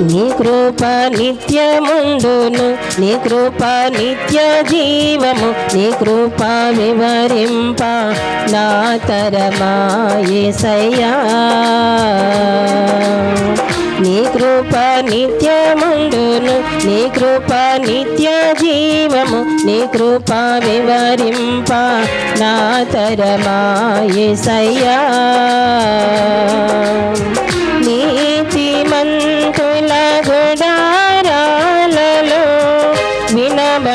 నీ కృప నిత్యముండును నీ కృప నిత్య జీవము నీ కృప వివరింప నా తరమాయసయ్యా నీ కృప నిత్యముండును నీ కృప నిత్య జీవము నీ కృప వివరింప నా తరమాయసయ్యా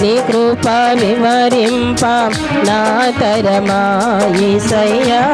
నీ కృప వివరింప నా తరమాయి సయ్యా